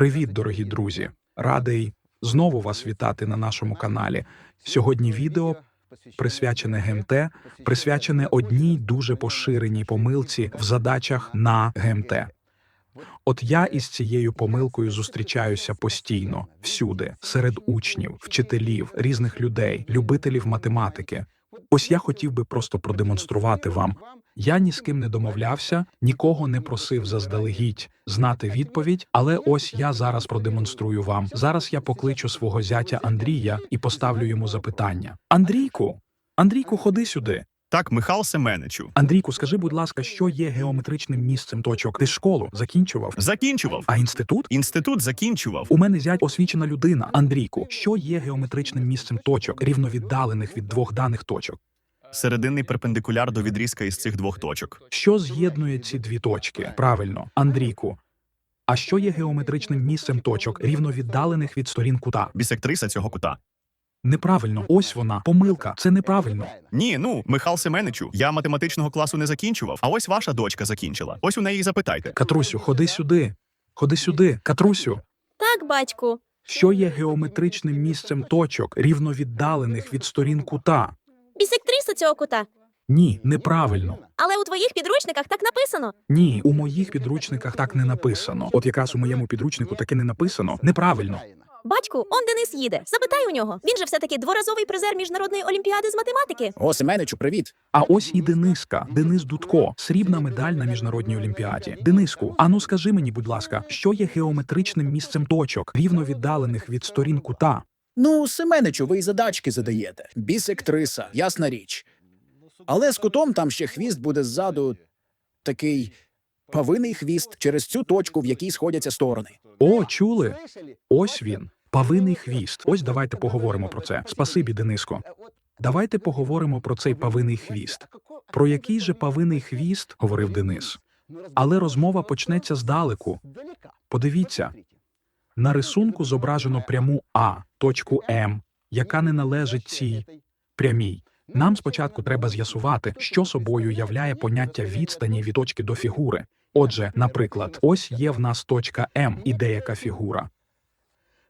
Привіт, дорогі друзі! Радий знову вас вітати на нашому каналі. Сьогодні відео присвячене ГМТ, присвячене одній дуже поширеній помилці в задачах на ГМТ. От я із цією помилкою зустрічаюся постійно, всюди, серед учнів, вчителів, різних людей, любителів математики. Ось я хотів би просто продемонструвати вам. Я ні з ким не домовлявся, нікого не просив заздалегідь знати відповідь, але ось я зараз продемонструю вам. Зараз я покличу свого зятя Андрія і поставлю йому запитання. Андрійку, Андрійку, ходи сюди. Так, Михал Семеничу. Андрійку, скажи, будь ласка, що є геометричним місцем точок? Ти школу закінчував? Закінчував. А інститут? Інститут закінчував. У мене зять освічена людина. Андрійку, що є геометричним місцем точок, рівновіддалених від двох даних точок? Серединний перпендикуляр до відрізка із цих двох точок. Що з'єднує ці дві точки? Правильно, Андрійку. А що є геометричним місцем точок, рівновіддалених від сторін кута? Бісектриса цього кута. Неправильно, ось вона. Помилка. Це неправильно. Ні, ну, Михал Семеничу, я математичного класу не закінчував, а ось ваша дочка закінчила. Ось у неї і запитайте. Катрусю, ходи сюди. Ходи сюди. Катрусю. Так, батьку. Що є геометричним місцем точок, рівновіддалених від сторін кута? Цього кута. Ні, неправильно. Але у твоїх підручниках так написано. Ні, у моїх підручниках так не написано. От якраз у моєму підручнику таке не написано. Неправильно. Батьку, он Денис їде. Запитай у нього. Він же все-таки дворазовий призер міжнародної олімпіади з математики. О, Семеничу, привіт. А ось і Дениска, Денис Дудко, срібна медаль на міжнародній олімпіаді. Дениску, ану скажи мені, будь ласка, що є геометричним місцем точок, рівно віддалених від сторін кута? Ну, Семеничу, ви й задачки задаєте. Бісектриса, ясна річ. Але з кутом там ще хвіст буде ззаду такий павиний хвіст через цю точку, в якій сходяться сторони. О, чули? Ось він. Павиний хвіст. Ось давайте поговоримо про це. Спасибі, Дениско. Давайте поговоримо про цей павиний хвіст. Про який же павиний хвіст, говорив Денис. Але розмова почнеться здалеку. Подивіться, на рисунку зображено пряму А, точку М, яка не належить цій прямій. Нам спочатку треба з'ясувати, що собою являє поняття відстані від точки до фігури. Отже, наприклад, ось є в нас точка М і деяка фігура.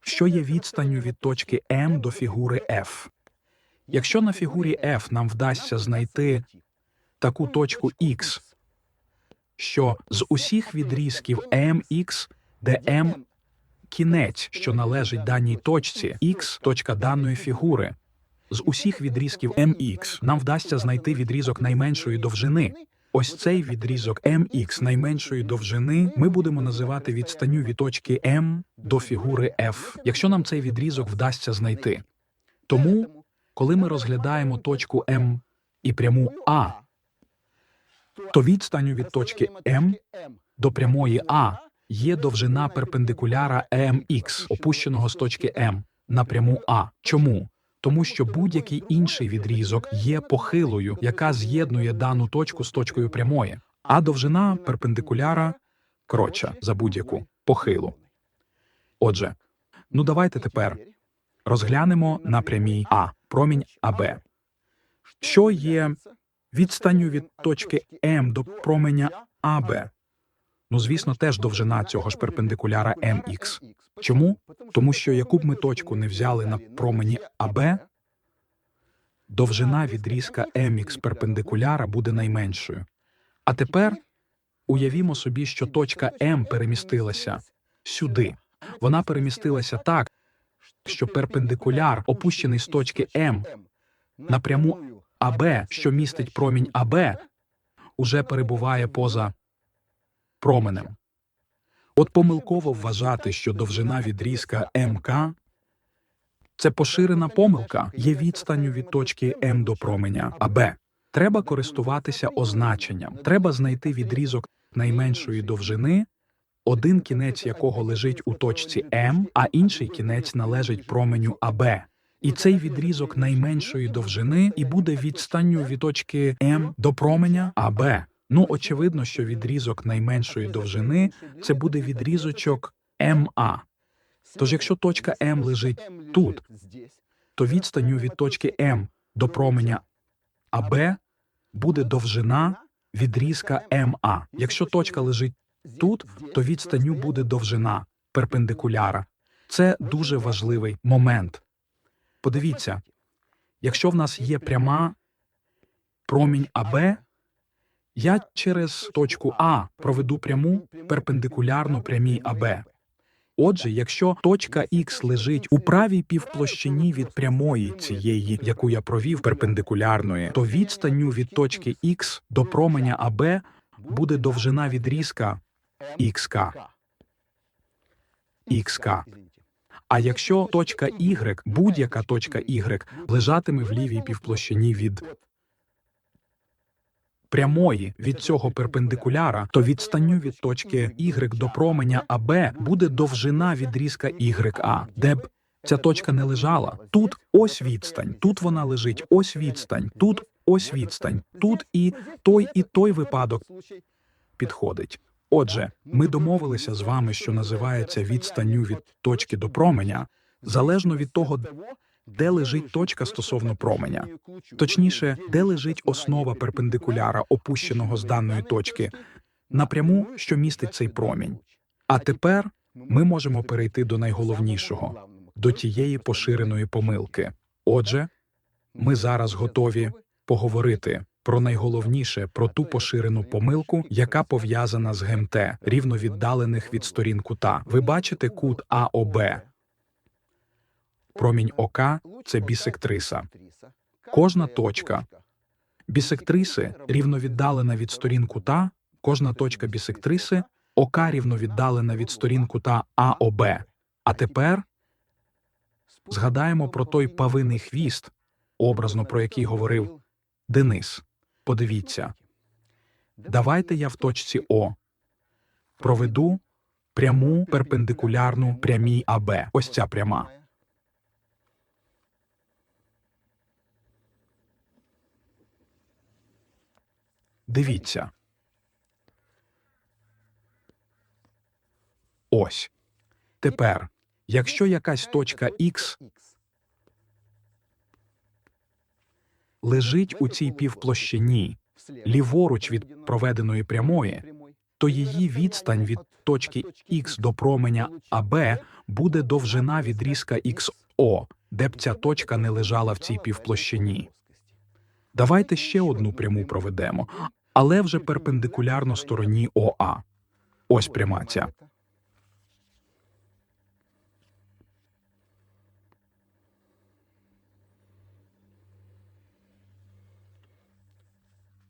Що є відстанню від точки М до фігури F? Якщо на фігурі F нам вдасться знайти таку точку X, що з усіх відрізків MX, де M кінець, що належить даній точці, X – точка даної фігури. З усіх відрізків MX нам вдасться знайти відрізок найменшої довжини. Ось цей відрізок MX найменшої довжини ми будемо називати відстанню від точки M до фігури F, якщо нам цей відрізок вдасться знайти. Тому, коли ми розглядаємо точку М і пряму А, то відстанню від точки М до прямої А є довжина перпендикуляра EMX, опущеного з точки М на пряму А. Чому? Тому що будь-який інший відрізок є похилою, яка з'єднує дану точку з точкою прямої, а довжина перпендикуляра коротша за будь-яку похилу. Отже, ну давайте тепер розглянемо на прямій А промінь АБ. Що є відстанню від точки М до променя АБ? Ну, звісно, теж довжина цього ж перпендикуляра МХ. Чому? Тому що яку б ми точку не взяли на промені АБ, довжина відрізка МХ перпендикуляра буде найменшою. А тепер уявімо собі, що точка М перемістилася сюди. Вона перемістилася так, що перпендикуляр, опущений з точки М на пряму АБ, що містить промінь АБ, уже перебуває поза променем. От помилково вважати, що довжина відрізка МК це поширена помилка, є відстанню від точки М до променя АБ. Треба користуватися означенням. Треба знайти відрізок найменшої довжини, один кінець якого лежить у точці М, а інший кінець належить променю АБ. І цей відрізок найменшої довжини і буде відстанню від точки М до променя АБ. Ну, очевидно, що відрізок найменшої довжини це буде відрізочок МА. Тож, якщо точка М лежить тут, то відстанню від точки М до променя АБ буде довжина відрізка МА. Якщо точка лежить тут, то відстанню буде довжина перпендикуляра. Це дуже важливий момент. Подивіться, якщо в нас є пряма промінь АБ, я через точку А проведу пряму перпендикулярну прямій АБ. Отже, якщо точка Х лежить у правій півплощині від прямої цієї, яку я провів перпендикулярної, то відстанню від точки Х до променя АБ буде довжина відрізка ХК. ХК. А якщо точка Y, будь-яка точка Y, лежатиме в лівій півплощині від прямої від цього перпендикуляра, то відстанню від точки Y до променя АБ буде довжина відрізка YA, де б ця точка не лежала. Тут ось відстань, тут вона лежить, ось відстань, тут ось відстань, тут і той, і той випадок підходить. Отже, ми домовилися з вами, що називається відстанню від точки до променя, залежно від того, де лежить точка стосовно променя. Точніше, де лежить основа перпендикуляра, опущеного з даної точки, напряму, що містить цей промінь. А тепер ми можемо перейти до найголовнішого до тієї поширеної помилки. Отже, ми зараз готові поговорити про найголовніше про ту поширену помилку, яка пов'язана з ГМТ, рівновіддалених від сторін кута. Ви бачите кут АОБ. Промінь ОК це бісектриса. Кожна точка Бісектриси рівновіддалена від сторін кута, кожна точка бісектриси ОК рівновіддалена від сторін кута АОБ. А тепер згадаємо про той павиний хвіст, образно про який говорив Денис. Подивіться, давайте я в точці О проведу пряму перпендикулярну прямій АБ. Ось ця пряма. Дивіться. Ось. Тепер, якщо якась точка Х лежить у цій півплощині ліворуч від проведеної прямої, то її відстань від точки Х до променя АБ буде довжина відрізка XO, де б ця точка не лежала в цій півплощині. Давайте ще одну пряму проведемо, але вже перпендикулярно стороні ОА. Ось пряма ця.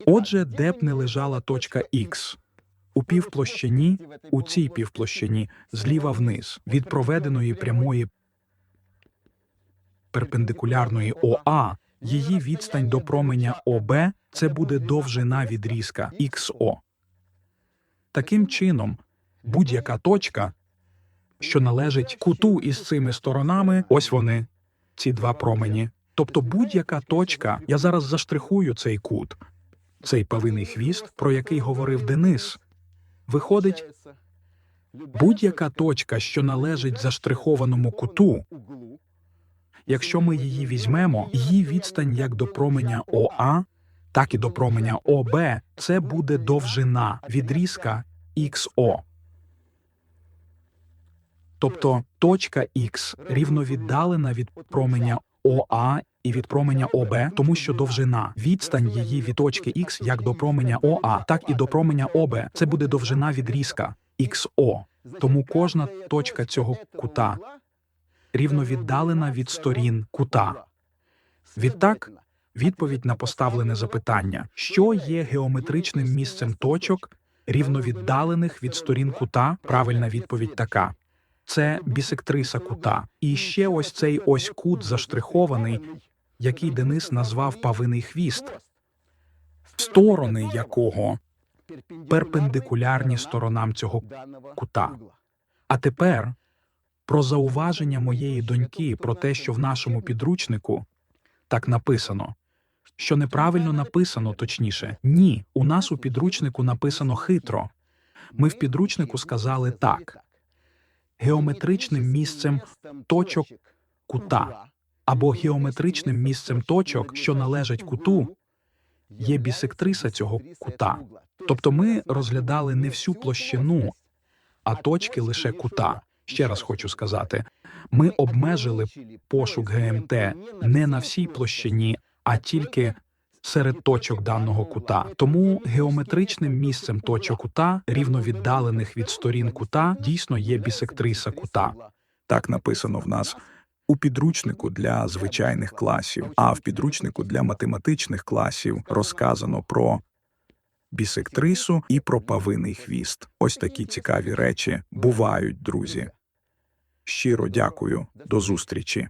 Отже, де б не лежала точка Х? У півплощині, у цій півплощині, зліва вниз, від проведеної прямої перпендикулярної ОА, її відстань до променя ОБ це буде довжина відрізка XO. Таким чином, будь-яка точка, що належить куту із цими сторонами, ось вони, ці два промені. Тобто будь-яка точка, я зараз заштрихую цей кут, цей павиний хвіст, про який говорив Денис, виходить будь-яка точка, що належить заштрихованому куту, якщо ми її візьмемо, її відстань як до променя ОА, так і до променя ОБ, це буде довжина відрізка XO. Тобто точка Х рівновіддалена від променя ОА і від променя ОБ, тому що довжина відстань її від точки Х як до променя ОА, так і до променя ОБ. Це буде довжина відрізка XO. Тому кожна точка цього кута рівновіддалена від сторін кута. Відтак, відповідь на поставлене запитання: що є геометричним місцем точок, рівновіддалених від сторін кута? Правильна відповідь така. Це бісектриса кута. І ще ось цей ось кут заштрихований, який Денис назвав павиний хвіст, сторони якого перпендикулярні сторонам цього кута. А тепер про зауваження моєї доньки про те, що в нашому підручнику так написано. Що неправильно написано, точніше, ні, у нас у підручнику написано хитро. Ми в підручнику сказали так: геометричним місцем точок кута або геометричним місцем точок, що належать куту, є бісектриса цього кута. Тобто ми розглядали не всю площину, а точки лише кута. Ще раз хочу сказати: ми обмежили пошук ГМТ не на всій площині, а тільки серед точок даного кута. Тому геометричним місцем точок кута, рівновіддалених від сторін кута, дійсно є бісектриса кута. Так написано в нас у підручнику для звичайних класів, а в підручнику для математичних класів розказано про бісектрису і про павиний хвіст. Ось такі цікаві речі бувають, друзі. Щиро дякую. До зустрічі.